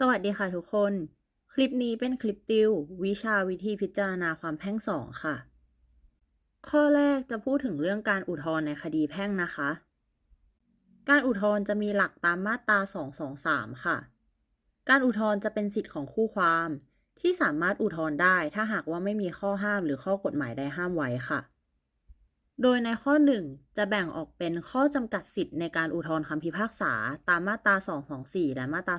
สวัสดีค่ะทุกคน คลิปนี้เป็นคลิปติว วิชาวิธีพิจารณาความแพ่งสองค่ะ ข้อแรกจะพูดถึงเรื่องการอุทธรณ์ในคดีแพ่งนะคะ การอุทธรณ์จะมีหลักตามมาตรา 223 ค่ะ การอุทธรณ์จะเป็นสิทธิ์ของคู่ความ ที่สามารถอุทธรณ์ได้ถ้าหากว่าไม่มีข้อห้ามหรือข้อกฎหมายใดห้ามไว้ค่ะ โดยในข้อ 1 จะแบ่งออกเป็นข้อจำกัดสิทธิ์ในการอุทธรณ์คำพิพากษาตามมาตรา 224 และมาตรา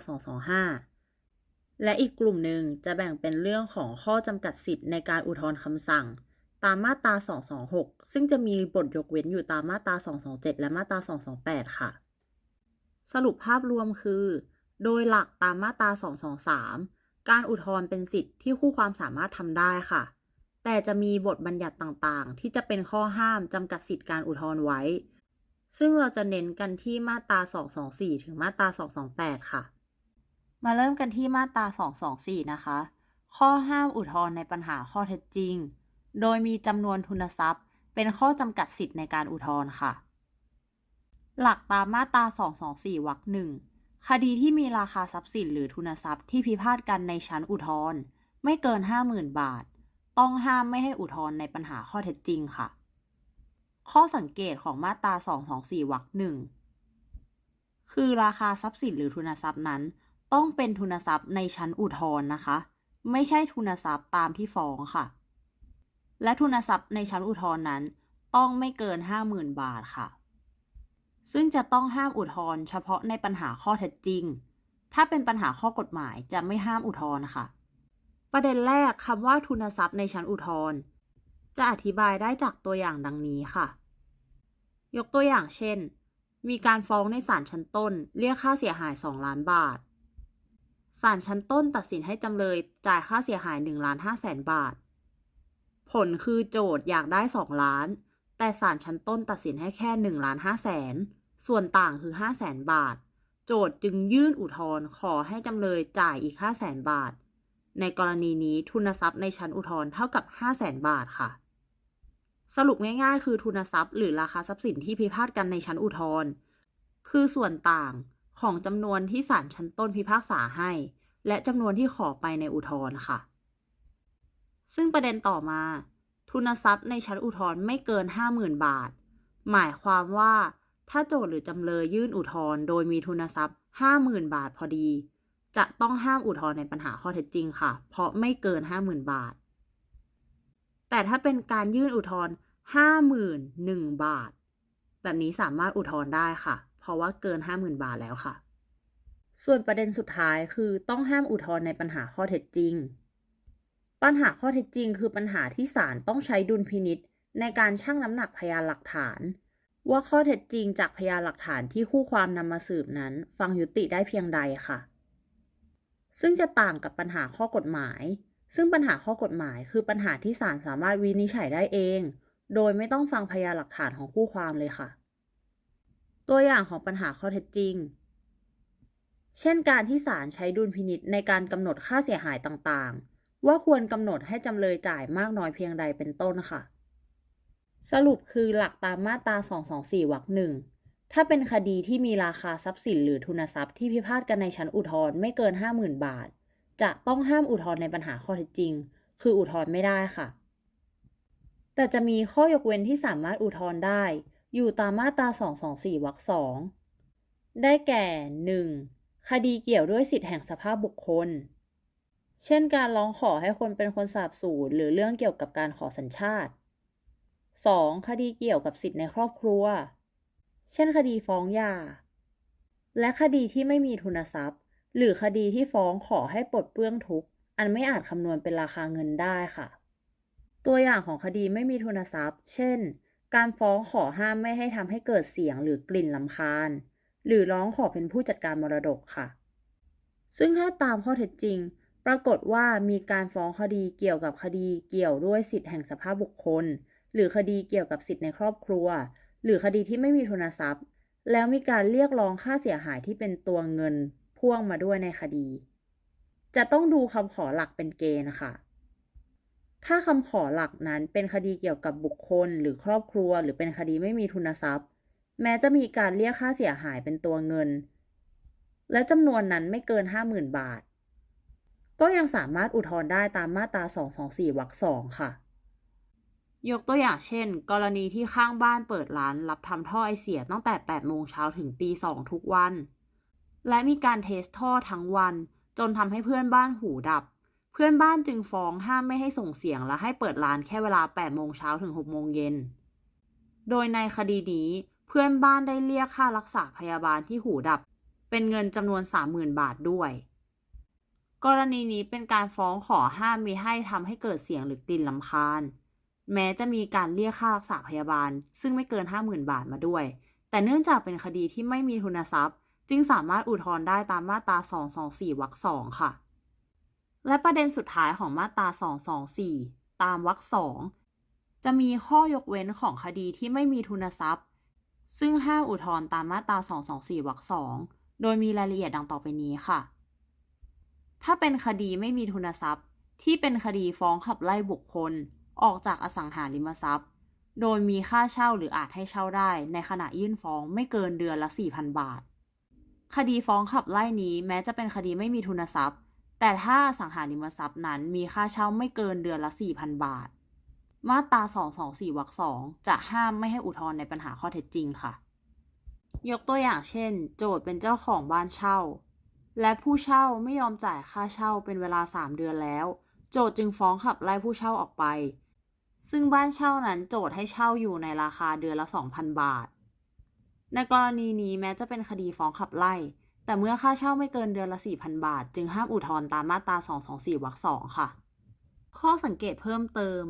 225 และอีกกลุ่มหนึ่งจะแบ่งเป็นเรื่องของข้อจำกัดสิทธิ์ในการอุทธรณ์คำสั่ง ตามมาตรา 226 ซึ่งจะมีบทยกเว้นอยู่ตามมาตรา 227 และมาตรา 228 ค่ะ สรุปภาพรวมคือ โดยหลักตามมาตรา 223 การอุทธรณ์เป็นสิทธิ์ที่คู่ความสามารถทำได้ค่ะ แต่จะมีบทบัญญัติต่างๆ ที่จะเป็นข้อห้ามจำกัดสิทธิการอุทธรณ์ไว้ ซึ่งเราจะเน้นกันที่มาตรา 224 ถึงมาตรา 228 ค่ะ มาเริ่มกันที่มาตรา 224 นะคะ ข้อห้ามอุทธรณ์ในปัญหาข้อเท็จจริง โดยมีจำนวนทุนทรัพย์ เป็นข้อจำกัดสิทธิ์ในการอุทธรณ์ค่ะ หลักตามมาตรา 224 วรรคหนึ่งคดีที่มีราคาทรัพย์สินหรือทุนทรัพย์ที่พิพาทกันในชั้นอุทธรณ์ไม่เกิน 50,000 บาท ต้องห้ามไม่ให้อุทธรณ์ในปัญหาข้อเท็จจริงค่ะ ข้อสังเกตของมาตรา 224วรรคหนึ่งคือราคาทรัพย์สินหรือทุนทรัพย์นั้น ต้องเป็นทุนทรัพย์ในชั้นอุทธรณ์นะคะ ไม่ใช่ทุนทรัพย์ตามที่ฟ้องค่ะ และทุนทรัพย์ในชั้นอุทธรณ์นั้น ต้องไม่เกิน 50,000 บาทค่ะ ซึ่งจะต้องห้ามอุทธรณ์เฉพาะในปัญหาข้อเท็จจริง ถ้าเป็นปัญหาข้อกฎหมายจะไม่ห้ามอุทธรณ์ค่ะ ประเด็นแรกคำว่าทุนทรัพย์ในชั้นอุทธรณ์จะอธิบายได้จากตัวอย่างดังนี้ค่ะ ยกตัวอย่างเช่น มีการฟ้องในศาลชั้นต้น เรียกค่าเสียหาย 2 ล้านบาท ศาลชั้นต้นตัดสินให้จำเลยจ่ายค่าเสียหาย1ล้าน5แสนบาท ผลคือโจทย์อยากได้ 2 ล้าน แต่ศาลชั้นต้นตัดสินให้แค่1ล้าน5แสน ส่วนต่างคือ5แสนบาท โจทย์จึงยื่นอุทธรณ์ขอให้จำเลยจ่ายอีก5แสนบาท ในกรณีนี้ทุนทรัพย์ในชั้นอุทธรณ์เท่ากับ5แสนบาทค่ะ สรุปง่ายๆ คือทุนทรัพย์ หรือราคาทรัพย์สินที่พิพาทกันในชั้นอุทธรณ์คือส่วนต่างของจำนวนที่ศาลชั้นต้นพิพากษาให้ และจำนวนที่ขอไปในอุทธรณ์ค่ะ ซึ่งประเด็นต่อมา ทุนทรัพย์ในชั้นอุทธรณ์ไม่เกิน 50,000 บาท หมายความว่าถ้าโจทย์หรือจำเลยยื่นอุทธรณ์โดยมีทุนทรัพย์ 50,000 บาทพอดี จะต้องห้ามอุทธรณ์ในปัญหาข้อเท็จจริงค่ะ เพราะไม่เกิน 50,000 บาท แต่ถ้าเป็นการยื่นอุทธรณ์51,000 บาท แบบนี้สามารถอุทธรณ์ได้ค่ะ เพราะว่าเกิน 50,000 บาทแล้วค่ะ ส่วนประเด็นสุดท้ายคือต้องห้ามอุทธรณ์ในปัญหาข้อเท็จจริง ปัญหาข้อเท็จจริง คือปัญหาที่ศาลต้องใช้ดุลพินิษในการชั่งน้ำหนักพยานหลักฐาน ว่าข้อเท็จจริงจากพยานหลักฐานที่คู่ความนำมาสืบนั้น ฟังยุติได้เพียงใดค่ะ ซึ่งจะต่างกับปัญหาข้อกฎหมาย ซึ่งปัญหาข้อกฎหมายคือปัญหาที่ศาลสามารถวินิจฉัยได้เอง โดยไม่ต้องฟังพยานหลักฐานของคู่ความเลยค่ะ ตัวอย่างของปัญหาข้อเท็จจริง เช่นการที่ศาลใช้ดุลพินิษในการกำหนดค่าเสียหายต่างๆ ว่าควรกำหนดให้จำเลยจ่ายมากน้อยเพียงใดเป็นต้นค่ะ สรุปคือหลักตามมาตรา 224วรรคหนึ่ง ถ้าเป็นคดีที่มีราคาทรัพย์สินหรือทุนทรัพย์ที่พิพาทกันในชั้นอุทธรณ์ไม่เกิน 50,000 บาท จะต้องห้ามอุทธรณ์ในปัญหาข้อเท็จจริง คืออุทธรณ์ไม่ได้ค่ะ แต่จะมีข้อยกเว้นที่สามารถอุทธรณ์ได้ อยู่ตามมาตรา 224 วรรคสองได้แก่ 1. คดีเกี่ยวด้วยสิทธิแห่งสภาพบุคคล เช่นการร้องขอให้คนเป็นคนสาบสูญหรือเรื่องเกี่ยวกับการขอสัญชาติ 2. คดีเกี่ยวกับสิทธิในครอบครัว เช่นคดีฟ้องหย่า และคดีที่ไม่มีทุนทรัพย์ หรือคดีที่ฟ้องขอให้ปลดเปลื้องทุกข์อันไม่อาจคำนวณเป็นราคาเงินได้ค่ะ ตัวอย่างของคดีไม่มีทุนทรัพย์ เช่น การฟ้องขอห้ามไม่ให้ทำให้เกิดเสียงหรือกลิ่นลำคาญ หรือร้องขอเป็นผู้จัดการมรดกค่ะ ซึ่งถ้าตามข้อเท็จจริง ปรากฏว่ามีการฟ้องคดีเกี่ยวกับคดีเกี่ยวด้วยสิทธิแห่งสภาพบุคคล หรือคดีเกี่ยวกับสิทธิในครอบครัว หรือคดีที่ไม่มีทุนทรัพย์ แล้วมีการเรียกร้องค่าเสียหายที่เป็นตัวเงินพ่วงมาด้วยในคดี จะต้องดูคำขอหลักเป็นเกณฑ์ค่ะ ถ้าคำขอหลักนั้นเป็นคดีเกี่ยวกับบุคคลหรือครอบครัว หรือเป็นคดีไม่มีทุนทรัพย์ แม้จะมีการเรียกค่าเสียหายเป็นตัวเงิน และจำนวนนั้นไม่เกิน 50,000 บาท ก็ยังสามารถอุทธรณ์ได้ตามมาตรา 224วรรคสองค่ะ ยกตัวอย่างเช่น กรณีที่ข้างบ้านเปิดร้านรับทำท่อไอเสียตั้งแต่ 8 โมงเช้าถึงตี 2 ทุกวัน และมีการเทสท่อทั้งวัน จนทำให้เพื่อนบ้านหูดับ เพื่อนบ้านจึงฟ้องห้ามไม่ให้ส่งเสียงและให้เปิดร้านแค่เวลา 8 โมงเช้าถึง 6 โมงเย็น โดยในคดีนี้ เพื่อนบ้านได้เรียกค่ารักษาพยาบาลที่หูดับ เป็นเงินจำนวน 30,000 บาทด้วย กรณีนี้เป็นการฟ้องขอห้ามมิให้ทำให้เกิดเสียงหรือกลิ่นลำคาญ แม้จะมีการเรียกค่ารักษาพยาบาล ซึ่งไม่เกิน 50,000 บาทมาด้วย แต่เนื่องจากเป็นคดีที่ไม่มีทุนทรัพย์ จึงสามารถอุทธรณ์ได้ตามมาตรา 224 วรรคสองค่ะ และประเด็นสุดท้ายของมาตรา 224 ตามวรรคสองจะมีข้อยกเว้นของคดีที่ไม่มีทุนทรัพย์ ซึ่งห้ามอุทธรณ์ตามมาตรา 224 วรรคสองโดยมีรายละเอียดดังต่อไปนี้ค่ะ ถ้าเป็นคดีไม่มีทุนทรัพย์ ที่เป็นคดีฟ้องขับไล่บุคคล ออกจากอสังหาริมทรัพย์ โดยมีค่าเช่าหรืออาจให้เช่าได้ในขณะยื่นฟ้องไม่เกินเดือนละ 4,000 บาท คดีฟ้องขับไล่นี้แม้จะเป็นคดีไม่มีทุนทรัพย์ แต่ถ้าอสังหาริมทรัพย์นั้นมีค่าเช่าไม่เกินเดือนละ 4,000 บาท มาตรา 224วรรคสองจะห้ามไม่ให้อุทธรณ์ในปัญหาข้อเท็จจริงค่ะ ยกตัวอย่างเช่น โจทย์เป็นเจ้าของบ้านเช่า และผู้เช่าไม่ยอมจ่ายค่าเช่าเป็นเวลา 3 เดือนแล้วโจทย์จึงฟ้องขับไล่ผู้เช่าออกไป ซึ่งบ้านเช่านั้นโจทย์ให้เช่าอยู่ในราคาเดือนละ 2,000 บาท ในกรณีนี้แม้จะเป็นคดีฟ้องขับไล่ แต่เมื่อค่าเช่าไม่เกินเดือนละ 4,000 บาท จึงห้ามอุทธรณ์ตามมาตรา 224 วรรคสองค่ะ ข้อสังเกตเพิ่มเติม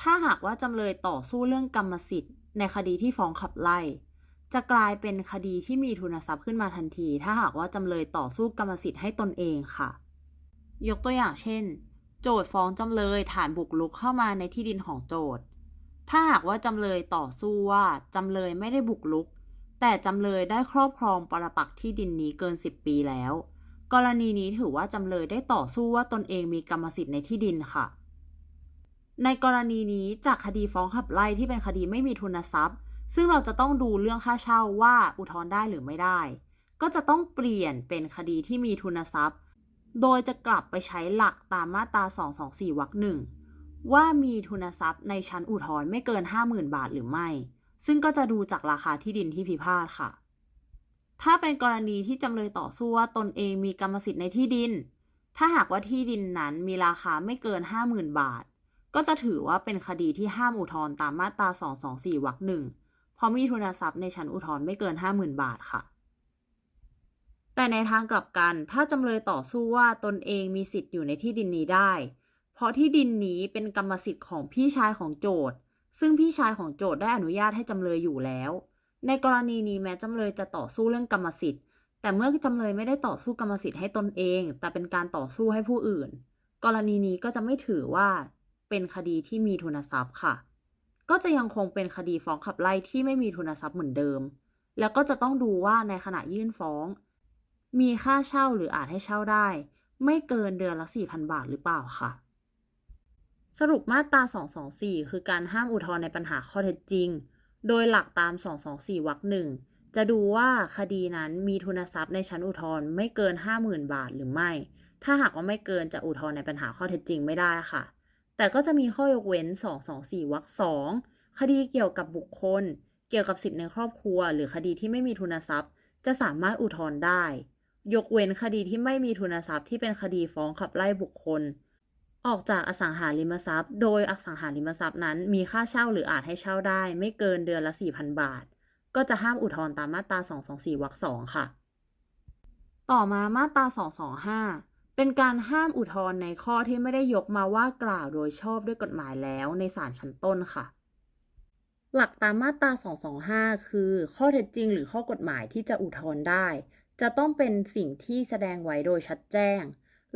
ถ้าหากว่าจำเลยต่อสู้เรื่องกรรมสิทธิ์ ในคดีที่ฟ้องขับไล่ จะกลายเป็นคดีที่มีทุนทรัพย์ขึ้นมาทันที ถ้าหากว่าจำเลยต่อสู้กรรมสิทธิ์ให้ตนเองค่ะ ยกตัวอย่างเช่น โจทย์ฟ้องจำเลยฐานบุกรุกเข้ามาในที่ดินของโจทย์ถ้าหากว่าจำเลยต่อสู้ว่าจำเลยไม่ได้บุกรุก แต่จำเลยได้ครอบครองปรปักษ์ที่ดินนี้เกิน 10 ปีแล้ว กรณีนี้ถือว่าจำเลยได้ต่อสู้ว่าตนเองมีกรรมสิทธิ์ในที่ดินค่ะ ในกรณีนี้จากคดีฟ้องขับไล่ที่เป็นคดีไม่มีทุนทรัพย์ ซึ่งเราจะต้องดูเรื่องค่าเช่าว่าอุทธรณ์ได้หรือไม่ได้ ก็จะต้องเปลี่ยนเป็นคดีที่มีทุนทรัพย์ โดยจะกลับไปใช้หลักตามมาตรา 224 วรรคหนึ่งว่ามีทุนทรัพย์ในชั้นอุทธรณ์ไม่เกิน 50,000 บาทหรือไม่ ซึ่งก็จะดูจากราคาที่ดินที่พิพาทค่ะ ถ้าเป็นกรณีที่จำเลยต่อสู้ว่าตนเองมีกรรมสิทธิ์ในที่ดิน ถ้าหากว่าที่ดินนั้นมีราคาไม่เกิน 50,000 บาท ก็จะถือว่าเป็นคดีที่ห้ามอุทธรณ์ตามมาตรา 224 วรรคหนึ่งเพราะมีทุนทรัพย์ในชั้นอุทธรณ์ไม่เกิน 50,000 บาทค่ะ แต่ในทางกลับกัน ถ้าจำเลยต่อสู้ว่าตนเองมีสิทธิ์อยู่ในที่ดินนี้ได้ เพราะที่ดินนี้เป็นกรรมสิทธิ์ของพี่ชายของโจทย์ ซึ่งพี่ชายของโจทย์ได้อนุญาตให้จำเลยอยู่แล้ว ในกรณีนี้แม้จำเลยจะต่อสู้เรื่องกรรมสิทธิ์ แต่เมื่อจำเลยไม่ได้ต่อสู้กรรมสิทธิ์ให้ตนเอง แต่เป็นการต่อสู้ให้ผู้อื่น กรณีนี้ก็จะไม่ถือว่าเป็นคดีที่มีทุนทรัพย์ค่ะ ก็จะยังคงเป็นคดีฟ้องขับไล่ที่ไม่มีทุนทรัพย์เหมือนเดิม แล้วก็จะต้องดูว่าในขณะยื่นฟ้อง มีค่าเช่าหรืออาจให้เช่าได้ ไม่เกินเดือนละ 4,000 บาทหรือเปล่าค่ะ สรุปมาตรา 224 คือการห้ามอุทธรณ์ในปัญหาข้อเท็จจริง โดยหลักตาม 224 วรรคหนึ่งจะดูว่าคดีนั้นมีทุนทรัพย์ในชั้นอุทธรณ์ไม่เกิน 50,000 บาทหรือไม่ ถ้าหากว่าไม่เกินจะอุทธรณ์ในปัญหาข้อเท็จจริงไม่ได้ค่ะ แต่ก็จะมีข้อยกเว้น 224 วรรคสองคดีเกี่ยวกับบุคคล เกี่ยวกับสิทธิในครอบครัว หรือคดีที่ไม่มีทุนทรัพย์ จะสามารถอุทธรณ์ได้ ยกเว้นคดีที่ไม่มีทุนทรัพย์ที่เป็นคดีฟ้องขับไล่บุคคล ออกจากอสังหาริมทรัพย์ โดยอสังหาริมทรัพย์นั้น มีค่าเช่าหรืออาจให้เช่าได้ ไม่เกินเดือนละ 4,000 บาท ก็จะห้ามอุทธรณ์ตามมาตรา 224วรรคสองค่ะ ต่อมามาตรา 225 เป็นการห้ามอุทธรณ์ในข้อที่ไม่ได้ยกมาว่ากล่าวโดยชอบด้วยกฎหมายแล้วในศาลชั้นต้นค่ะหลักตามมาตรา 225 คือ ข้อเท็จจริงหรือข้อกฎหมายที่จะอุทธรณ์ได้ จะต้องเป็นสิ่งที่แสดงไว้โดยชัดแจ้ง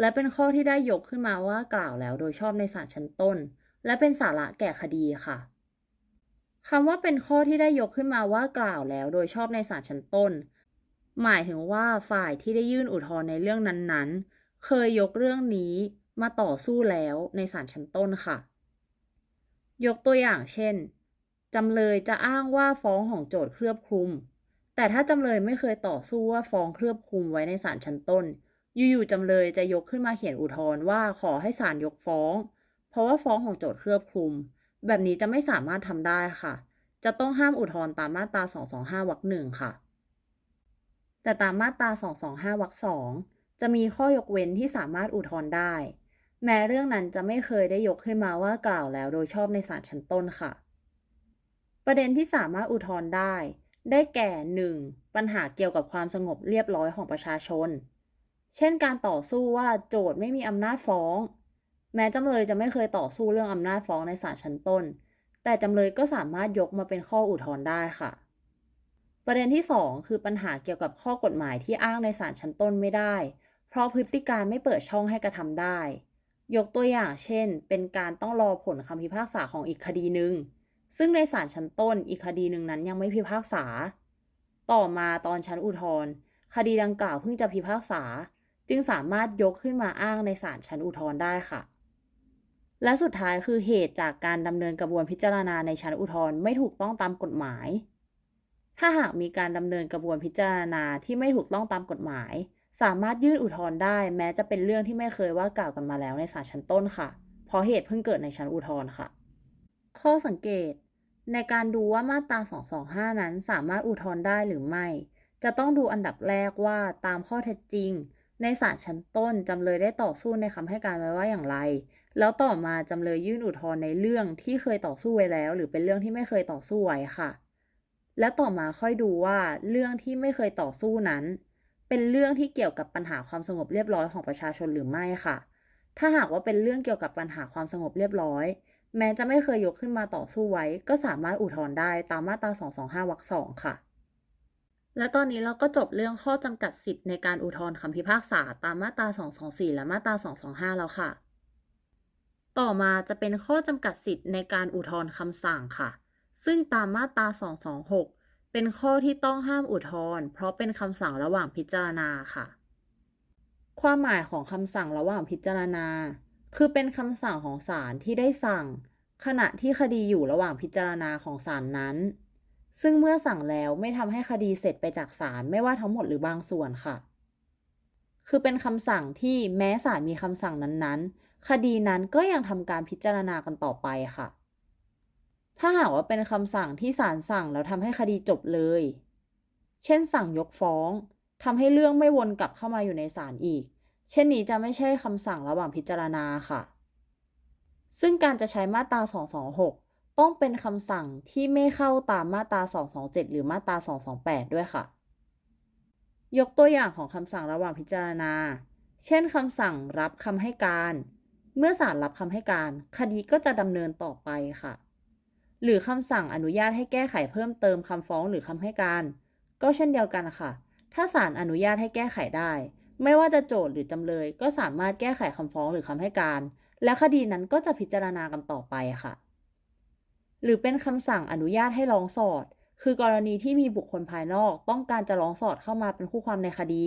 และเป็นข้อที่ได้ยกขึ้นมาว่ากล่าวแล้วโดยชอบในศาลชั้นต้น และเป็นสาระแก่คดีค่ะคำว่าเป็นข้อที่ได้ยกขึ้นมาว่ากล่าวแล้วโดยชอบในศาลชั้นต้น หมายถึงว่าฝ่ายที่ได้ยื่นอุทธรณ์ในเรื่องนั้นๆ เคยยกเรื่องนี้มาต่อสู้แล้วในศาลชั้นต้นค่ะ ยกตัวอย่างเช่นจำเลยจะอ้างว่าฟ้องของโจทก์เคลือบคลุม แต่ถ้าจำเลยไม่เคยต่อสู้ว่าฟ้องเคลือบคลุมไว้ในศาลชั้นต้น อยู่ๆจำเลยจะยกขึ้นมาเขียนอุทธรณ์ว่าขอให้ศาลยกฟ้อง เพราะว่าฟ้องของโจทก์เครือบคลุม แบบนี้จะไม่สามารถทำได้ค่ะ จะต้องห้ามอุทธรณ์ตามมาตรา 225 วรรคหนึ่งค่ะ แต่ตามมาตรา 225 วรรคสองจะมีข้อยกเว้นที่สามารถอุทธรณ์ได้ แม้เรื่องนั้นจะไม่เคยได้ยกขึ้นมาว่ากล่าวแล้วโดยชอบในศาลชั้นต้นค่ะ ประเด็นที่สามารถอุทธรณ์ได้ ได้แก่ 1. ปัญหาเกี่ยวกับความสงบเรียบร้อยของประชาชน เช่นการต่อสู้ว่าโจทย์ไม่มีอำนาจฟ้อง แม้จำเลยจะไม่เคยต่อสู้เรื่องอำนาจฟ้องในศาลชั้นต้น แต่จำเลยก็สามารถยกมาเป็นข้ออุทธรณ์ได้ค่ะ ประเด็นที่ 2 คือปัญหาเกี่ยวกับข้อกฎหมายที่อ้างในศาลชั้นต้นไม่ได้ เพราะพฤติการไม่เปิดช่องให้กระทำได้ ยกตัวอย่างเช่น เป็นการต้องรอผลคำพิพากษาของอีกคดีหนึ่ง ซึ่งในศาลชั้นต้นอีกคดีหนึ่งนั้นยังไม่พิพากษา ต่อมาตอนชั้นอุทธรณ์คดีดังกล่าวเพิ่งจะพิพากษา จึงสามารถยกขึ้นมาอ้างในศาลชั้นอุทธรณ์ได้ค่ะ และสุดท้ายคือเหตุจากการดำเนินกระบวนพิจารณาในชั้นอุทธรณ์ไม่ถูกต้องตามกฎหมาย ถ้าหากมีการดำเนินกระบวนพิจารณาที่ไม่ถูกต้องตามกฎหมาย สามารถยื่นอุทธรณ์ได้ แม้จะเป็นเรื่องที่ไม่เคยว่ากล่าวกันมาแล้วในศาลชั้นต้นค่ะ เพราะเหตุเพิ่งเกิดในชั้นอุทธรณ์ค่ะ ข้อสังเกต ในการดูว่ามาตรา 225 นั้นสามารถอุทธรณ์ได้หรือไม่ จะต้องดูอันดับแรกว่าตามข้อเท็จจริง ในศาลชั้นต้นจำเลยได้ต่อสู้ในคำให้การไว้ว่าอย่างไร แล้วต่อมาจำเลยยื่นอุทธรณ์ในเรื่องที่เคยต่อสู้ไว้แล้ว หรือเป็นเรื่องที่ไม่เคยต่อสู้ไว้ค่ะ และต่อมาค่อยดูว่าเรื่องที่ไม่เคยต่อสู้นั้น เป็นเรื่องที่เกี่ยวกับปัญหาความสงบเรียบร้อยของประชาชนหรือไม่ค่ะ ถ้าหากว่าเป็นเรื่องเกี่ยวกับปัญหาความสงบเรียบร้อย แม้จะไม่เคยยกขึ้นมาต่อสู้ไว้ ก็สามารถอุทธรณ์ได้ตามมาตรา 225 วรรคสองค่ะ และตอนนี้เราก็จบเรื่องข้อจำกัดสิทธิ์ในการอุทธรณ์คำพิพากษาตามมาตรา 224 และมาตรา 225 แล้วค่ะ ต่อมาจะเป็นข้อจำกัดสิทธิ์ในการอุทธรณ์คำสั่งค่ะ ซึ่งตามมาตรา 226 เป็นข้อที่ต้องห้ามอุทธรณ์เพราะเป็นคำสั่งระหว่างพิจารณาค่ะ ความหมายของคำสั่งระหว่างพิจารณา คือเป็นคำสั่งของศาลที่ได้สั่ง ขณะที่คดีอยู่ระหว่างพิจารณาของศาลนั้น ซึ่งเมื่อสั่งแล้วไม่ทำให้คดีเสร็จไปจากศาลไม่ว่าทั้งหมดหรือบางส่วนค่ะ คือเป็นคำสั่งที่แม้ศาลมีคำสั่งนั้นๆ คดีนั้นก็ยังทำการพิจารณากันต่อไปค่ะ ถ้าหากว่าเป็นคำสั่งที่ศาลสั่งแล้วทำให้คดีจบเลย เช่นสั่งยกฟ้องทำให้เรื่องไม่วนกลับเข้ามาอยู่ในศาลอีก เช่นนี้จะไม่ใช่คำสั่งระหว่างพิจารณาค่ะ ซึ่งการจะใช้มาตรา 226 ต้องเป็นคำสั่งที่ไม่เข้าตามมาตรา 227 หรือมาตรา 228 ด้วยค่ะ ยกตัวอย่างของคำสั่งระหว่างพิจารณา เช่นคำสั่งรับคำให้การ เมื่อศาลรับคำให้การ คดีก็จะดำเนินต่อไปค่ะ หรือคำสั่งอนุญาตให้แก้ไขเพิ่มเติมคำฟ้องหรือคำให้การ ก็เช่นเดียวกันค่ะ ถ้าศาลอนุญาตให้แก้ไขได้ ไม่ว่าจะโจทย์หรือจำเลย ก็สามารถแก้ไขคำฟ้องหรือคำให้การ และคดีนั้นก็จะพิจารณากันต่อไปค่ะ หรือเป็นคำสั่งอนุญาตให้ร้องสอด คือกรณีที่มีบุคคลภายนอก ต้องการจะร้องสอดเข้ามาเป็นคู่ความในคดี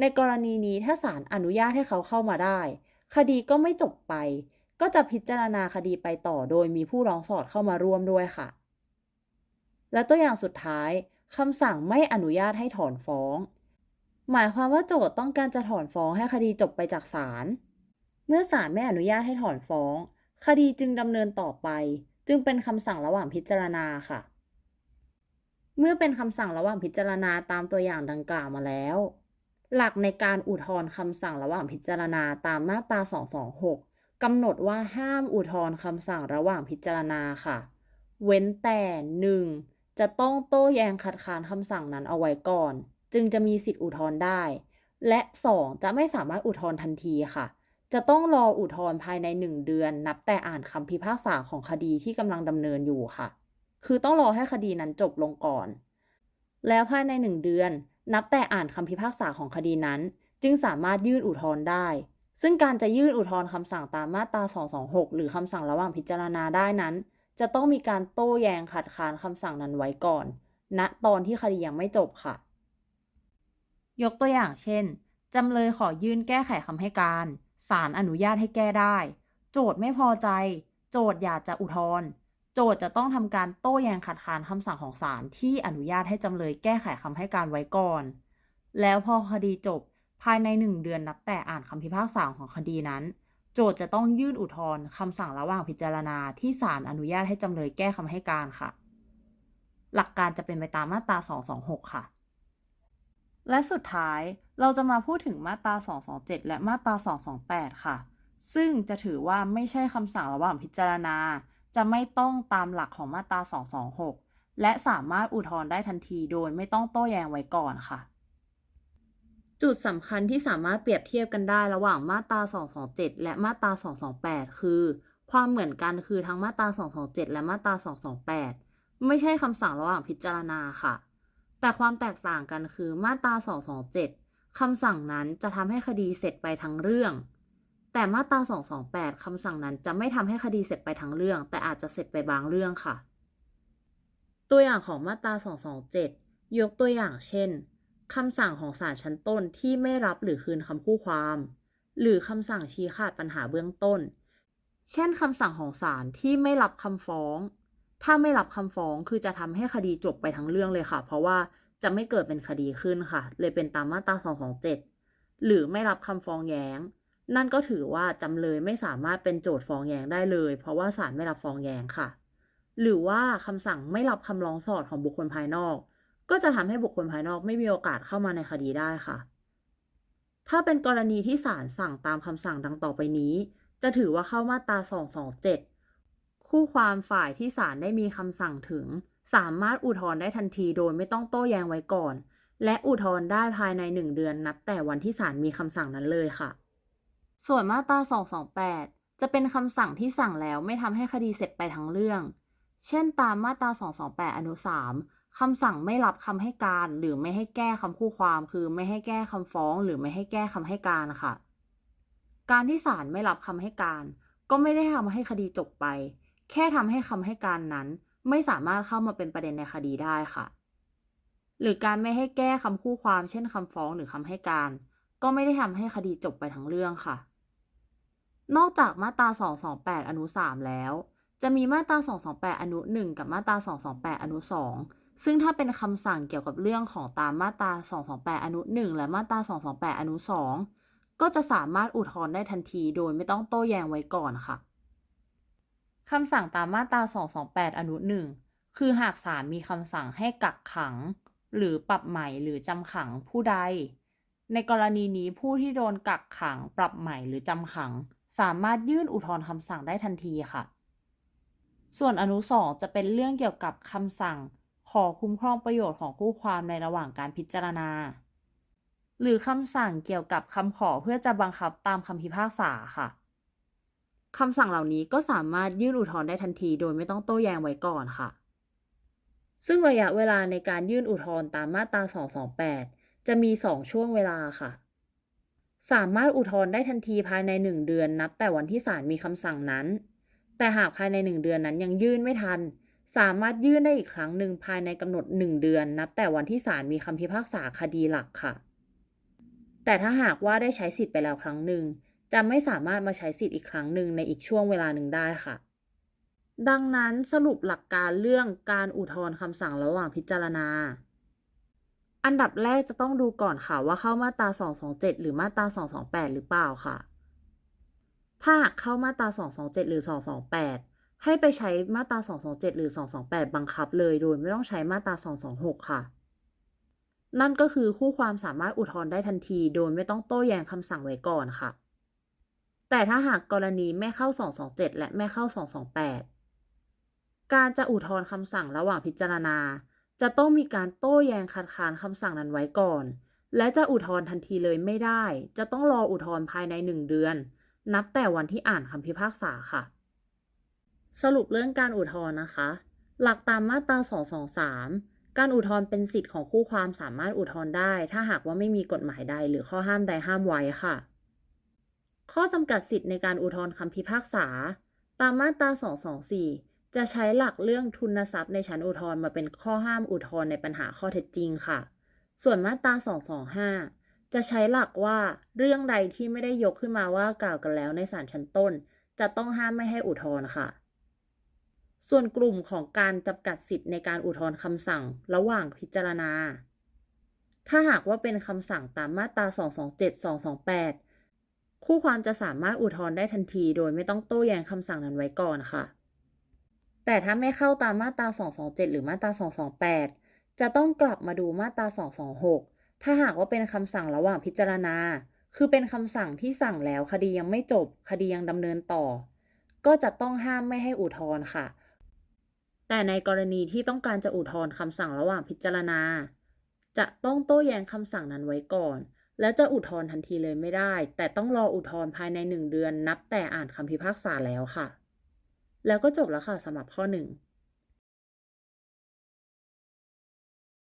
ในกรณีนี้ถ้าศาลอนุญาตให้เขาเข้ามาได้ คดีก็ไม่จบไป ก็จะพิจารณาคดีไปต่อโดยมีผู้ร้องสอดเข้ามาร่วมด้วยค่ะ และตัวอย่างสุดท้ายคำสั่งไม่อนุญาตให้ถอนฟ้อง หมายความว่าโจทย์ต้องการจะถอนฟ้องให้คดีจบไปจากศาล เมื่อศาลไม่อนุญาตให้ถอนฟ้อง คดีจึงดำเนินต่อไป จึงเป็นคำสั่งระหว่างพิจารณาค่ะ เมื่อเป็นคำสั่งระหว่างพิจารณาตามตัวอย่างดังกล่าวมาแล้ว หลักในการอุทธรณ์คำสั่งระหว่างพิจารณาตามมาตรา 226กำหนดว่าห้ามอุทธรณ์คำสั่งระหว่างพิจารณาค่ะ เว้นแต่ 1. จะต้องโต้แย้งคัดค้านคำสั่งนั้นเอาไว้ก่อน จึงจะมีสิทธิอุทธรณ์ได้ และ 2. จะไม่สามารถอุทธรณ์ทันทีค่ะ จะต้องรออุทธรณ์ภายใน 1 เดือน นับแต่อ่านคำพิพากษาของคดีที่กำลังดำเนินอยู่ค่ะ คือต้องรอให้คดีนั้นจบลงก่อน แล้วภายใน 1 เดือน นับแต่อ่านคำพิพากษาของคดีนั้น จึงสามารถยื่นอุทธรณ์ได้ ซึ่งการจะยื่นอุทธรณ์คำสั่งตามมาตรา 226 หรือคำสั่งระหว่างพิจารณาได้นั้น จะต้องมีการโต้แย้งขัดค้านคำสั่งนั้นไว้ก่อนณตอนที่คดียังไม่จบค่ะ ยกตัวอย่างเช่น จำเลยขอยื่นแก้ไขคำให้การ ศาลอนุญาตให้แก้ได้ โจทย์ไม่พอใจ โจทย์อยากจะอุทธรณ์โจทย์จะต้องทำการโต้แย้งขัดค้านคำสั่งของศาลที่อนุญาตให้จำเลยแก้ไขคำให้การไว้ก่อน แล้วพอคดีจบภายในหนึ่งเดือนนับแต่อ่านคำพิพากษาของคดีนั้น โจทก์จะต้องยื่นอุทธรณ์คำสั่งระหว่างพิจารณาที่ศาลอนุญาตให้จำเลยแก้คำให้การค่ะ หลักการจะเป็นไปตามมาตรา 226 ค่ะ และสุดท้ายเราจะมาพูดถึงมาตรา 227 และมาตรา 228 ค่ะ ซึ่งจะถือว่าไม่ใช่คำสั่งระหว่างพิจารณา จะไม่ต้องตามหลักของมาตรา 226 และสามารถอุทธรณ์ได้ทันทีโดยไม่ต้องโต้แย้งไว้ก่อนค่ะ จุดสำคัญที่สามารถเปรียบเทียบกันได้ระหว่างมาตรา 227 และมาตรา 228 คือ ความเหมือนกันคือทั้งมาตรา 227 และมาตรา 228 ไม่ใช่คำสั่งระหว่างพิจารณาค่ะ แต่ความแตกต่างกันคือมาตรา 227 คำสั่งนั้นจะทำให้คดีเสร็จไปทั้งเรื่อง แต่มาตรา 228 คำสั่งนั้นจะไม่ทำให้คดีเสร็จไปทั้งเรื่อง แต่อาจจะเสร็จไปบางเรื่องค่ะ ตัวอย่างของมาตรา 227 ยกตัวอย่างเช่นคำสั่งของศาลชั้นต้นที่ไม่รับหรือคืนคำคู่ความ หรือคำสั่งชี้ขาดปัญหาเบื้องต้น เช่นคำสั่งของศาลที่ไม่รับคำฟ้อง ถ้าไม่รับคำฟ้องคือจะทำให้คดีจบไปทั้งเรื่องเลยค่ะ เพราะว่าจะไม่เกิดเป็นคดีขึ้นค่ะ เลยเป็นตามมาตรา 227 หรือไม่รับคำฟ้องแย้ง นั่นก็ถือว่าจำเลยไม่สามารถเป็นโจทย์ฟ้องแย้งได้เลย เพราะว่าศาลไม่รับฟ้องแย้งค่ะ หรือว่าคำสั่งไม่รับคำร้องสอดของบุคคลภายนอก ก็จะทำให้บุคคลภายนอกไม่มีโอกาสเข้ามาในคดีได้ค่ะ ถ้าเป็นกรณีที่ศาลสั่งตามคำสั่งดังต่อไปนี้ จะถือว่าเข้ามาตรา 227 คู่ความฝ่ายที่ศาลได้มีคำสั่งถึง สามารถอุทธรณ์ได้ทันทีโดยไม่ต้องโต้แย้งไว้ก่อน และอุทธรณ์ได้ภายใน 1 เดือนนับแต่วันที่ศาลมีคำสั่งนั้นเลยค่ะ ส่วนมาตรา 228 จะเป็นคำสั่งที่สั่งแล้วไม่ทำให้คดีเสร็จไปทั้งเรื่อง เช่นตามมาตรา 228 อนุ 3คำสั่งไม่รับคำให้การ หรือไม่ให้แก้คำคู่ความ คือไม่ให้แก้คำฟ้อง หรือไม่ให้แก้คำให้การค่ะ การที่ศาลไม่รับคำให้การ ก็ไม่ได้ทำให้คดีจบไป แค่ทำให้คำให้การนั้น ไม่สามารถเข้ามาเป็นประเด็นในคดีได้ค่ะ หรือการไม่ให้แก้คำคู่ความเช่นคำฟ้องหรือคำให้การ ก็ไม่ได้ทำให้คดีจบไปทั้งเรื่องค่ะ นอกจากมาตรา 228 อนุ 3 แล้ว จะมีมาตรา 228 อนุ 1 กับมาตรา 228 อนุ 2 ซึ่งถ้าเป็นคำสั่งเกี่ยวกับเรื่องของตามมาตรา 228 อนุ 1 และมาตรา 228 อนุ 2 ก็จะสามารถอุทธรณ์ได้ทันทีโดยไม่ต้องโต้แย้งไว้ก่อนค่ะ คำสั่งตามมาตรา 228 อนุ 1 คือหากศาลมีคำสั่งให้กักขัง หรือปรับใหม่หรือจำขังผู้ใด ในกรณีนี้ผู้ที่โดนกักขัง ปรับใหม่หรือจำขัง สามารถยื่นอุทธรณ์คำสั่งได้ทันทีค่ะ ส่วนอนุ 2 จะเป็นเรื่องเกี่ยวกับคำสั่ง ขอคุ้มครองประโยชน์ของคู่ความในระหว่างการพิจารณา หรือคำสั่งเกี่ยวกับคำขอเพื่อจะบังคับตามคำพิพากษาค่ะ คำสั่งเหล่านี้ก็สามารถยื่นอุทธรณ์ได้ทันทีโดยไม่ต้องโต้แย้งไว้ก่อนค่ะ ซึ่งระยะเวลาในการยื่นอุทธรณ์ตามมาตรา 228 จะมี 2 ช่วงเวลาค่ะ สามารถอุทธรณ์ได้ทันทีภายใน 1 เดือนนับแต่วันที่ศาลมีคำสั่งนั้น แต่หากภายใน 1 เดือนนั้นยังยื่นไม่ทัน สามารถยื่นได้อีกครั้งหนึ่งภายในกำหนด 1 เดือน นับแต่วันที่ศาลมีคำพิพากษาคดีหลักค่ะ แต่ถ้าหากว่าได้ใช้สิทธิ์ไปแล้วครั้งหนึ่ง จะไม่สามารถมาใช้สิทธิ์อีกครั้งหนึ่งในอีกช่วงเวลาหนึ่งได้ค่ะ ดังนั้นสรุปหลักการเรื่องการอุทธรณ์คำสั่งระหว่างพิจารณา อันดับแรกจะต้องดูก่อนค่ะว่าเข้ามาตรา 227 หรือมาตรา 228 หรือเปล่าค่ะ ถ้าหากเข้ามาตรา 227 หรือ 228 ให้ไปใช้มาตรา 227 หรือ 228 บังคับเลยโดยไม่ต้องใช้มาตรา 226 ค่ะนั่นก็คือคู่ความสามารถอุทธรณ์ได้ทันที โดยไม่ต้องโต้แย้งคำสั่งไว้ก่อนค่ะ แต่ถ้าหากกรณีไม่เข้า 227 และไม่เข้า 228 การจะอุทธรณ์คำสั่งระหว่างพิจารณา จะต้องมีการโต้แย้งคัดค้านคำสั่งนั้นไว้ก่อน และจะอุทธรณ์ทันทีเลยไม่ได้ จะต้องรออุทธรณ์ภายใน 1 เดือน นับแต่วันที่อ่านคำพิพากษาค่ะ สรุปเรื่องการอุทธรณ์นะคะ หลักตามมาตรา 223การอุทธรณ์เป็นสิทธิ์ของคู่ความสามารถอุทธรณ์ได้ ถ้าหากว่าไม่มีกฎหมายใดหรือข้อห้ามใดห้ามไว้ค่ะ ข้อจำกัดสิทธิ์ในการอุทธรณ์คำพิพากษา ตามมาตรา 224 จะใช้หลักเรื่องทุนทรัพย์ในชั้นอุทธรณ์มาเป็นข้อห้ามอุทธรณ์ในปัญหาข้อเท็จจริงค่ะ ส่วนมาตรา 225 จะใช้หลักว่าเรื่องใดที่ไม่ได้ยกขึ้นมาว่ากล่าวกันแล้วในศาลชั้นต้น จะต้องห้ามไม่ให้อุทธรณ์ค่ะ ส่วนกลุ่มของการจำกัดสิทธิ์ในการอุทธรณ์คำสั่งระหว่างพิจารณา ถ้าหากว่าเป็นคำสั่งตามมาตรา 227 228 คู่ความจะสามารถอุทธรณ์ได้ทันทีโดยไม่ต้องโต้แย้งคำสั่งนั้นไว้ก่อนค่ะ แต่ถ้าไม่เข้าตามมาตรา 227 หรือมาตรา 228 จะต้องกลับมาดูมาตรา 226 ถ้าหากว่าเป็นคำสั่งระหว่างพิจารณา คือเป็นคำสั่งที่สั่งแล้วคดียังไม่จบ คดียังดำเนินต่อ ก็จะต้องห้ามไม่ให้อุทธรณ์ค่ะ แต่ในกรณีที่ต้องการจะอุทธรณ์คำสั่งระหว่างพิจารณา จะต้องโต้แย้งคำสั่งนั้นไว้ก่อน และจะอุทธรณ์ทันทีเลยไม่ได้ แต่ต้องรออุทธรณ์ภายใน 1 เดือน นับแต่อ่านคำพิพากษาแล้วค่ะ แล้วก็จบแล้วค่ะสำหรับข้อ 1